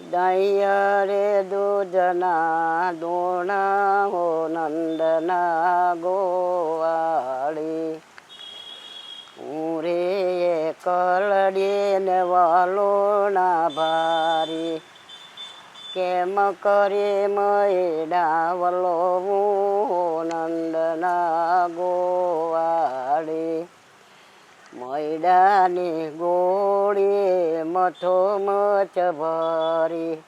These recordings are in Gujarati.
દૈયા રે દૂધના દોણા હો નંદના ગોવાળી. હું રે કલડી ને વાલો ના ભારી. કેમ કરી મૈડા વલો હું નંદના ગોવાળી. મૈડાની ગોળી મથો મચ ભરી.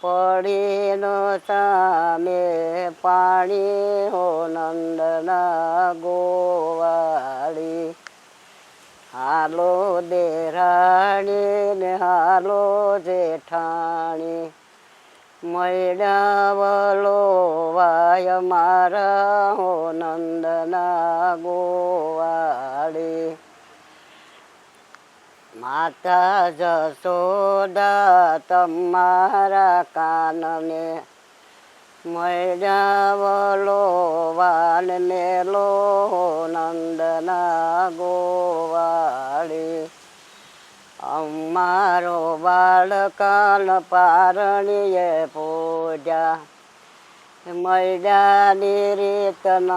પડી ન સામે પાણી હો નંદના ગોવાળી. હાલો દેરાણી ને હાલો જેઠાણી મૈડા વલો વાય મારા હો નંદના ગોવાળી. માતા જશોદા તમારા કાનને. મૈડા વલો વાલ મેલો નંદના ગોવાળી. અમારો બાળકાન પારણીએ પૂજા. મૈદાની રીત ન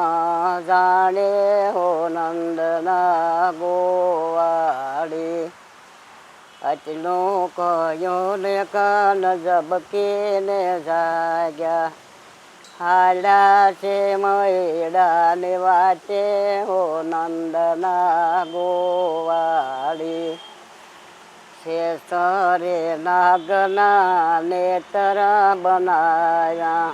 જાણે હો નંદના ગોવાળી. અચલું કયો ને કાન જબકીને જાગ્યા. હાડા છે મૈડાને વાચે હો નંદના ગોવાળી. શેષરે નાગના નેત્ર બનાયા.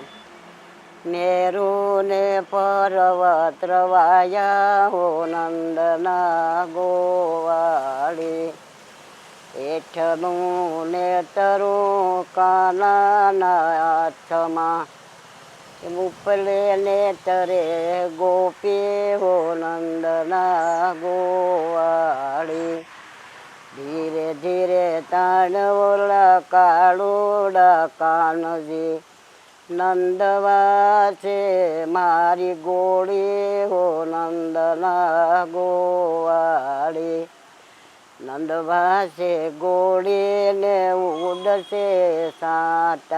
મેરુને પર્વત વાયા હો નંદના ગોવાળી. એઠનું નેતરું કાનાના હાથમાં. ઉપલે નેતરે ગોપી હો નંદના ગોવાળી. ધીરે ધીરે તાણ ઓલા કાળુડા કાનજી. નંદવાસે મારી ગોળી હો નંદના ગોવાળી. નંદવાસે ગોળીને ઉડશે સાત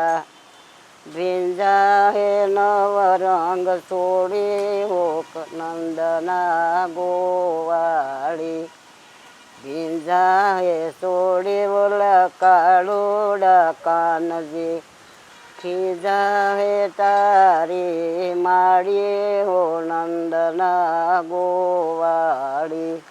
ભીંજાહે નવ રંગ છોડી હો નંદના ગોવાળી. ભીંજાહે છોડી બોલા કાળુડા કાનજી. ખીજાહે તારી માળી હો નંદના ગોવાળી.